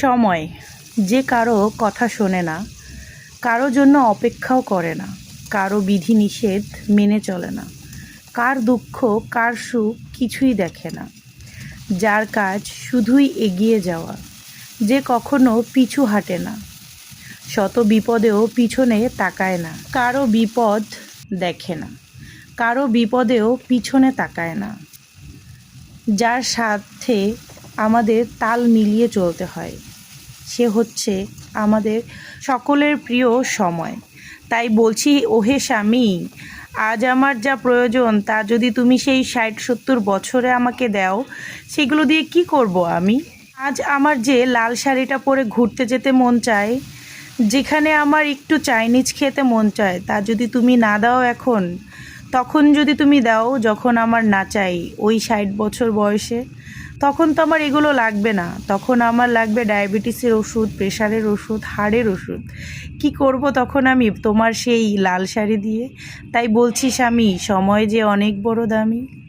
সময়। যে কারও কথা শোনে না, কারও জন্য অপেক্ষাও করে না, কারও বিধিনিষেধ মেনে চলে না, কার দুঃখ, কার সুখ কিছুই দেখে না। যার কাজ শুধুই এগিয়ে যাওয়া, যে কখনো পিছু হাঁটে না, শত বিপদেও পিছনে তাকায় না, কারও বিপদ দেখে না, কারও বিপদেও পিছনে তাকায় না। যার সাথে আমাদের তাল মিলিয়ে চলতে হয়। সে হচ্ছে আমাদের সকলের প্রিয় সময়। তাই বলছি, ওহে স্বামী, আজ আমার যা প্রয়োজন, তা যদি তুমি সেই ষাট সত্তর বছরে আমাকে দাও, সেগুলো দিয়ে কি করব আমি? আজ আমার যে লাল শাড়িটা পরে ঘুরতে যেতে মন চায়, যেখানে আমার একটু চাইনিজ খেতে মন চায়, তা যদি তুমি না দাও এখন তখন যদি তুমি দাও যখন আমার না চাই ওই ষাট বছর বয়সে, তখন তো আমার এগুলো লাগবে না। তখন আমার লাগবে ডায়াবেটিসের ওষুধ, প্রেশারের ওষুধ, হাড়ের ওষুধ। কি করব তখন আমি? তোমার সেই লাল শাড়ি দিয়ে। তাই বলছি স্বামী সময় যে অনেক বড় দামি।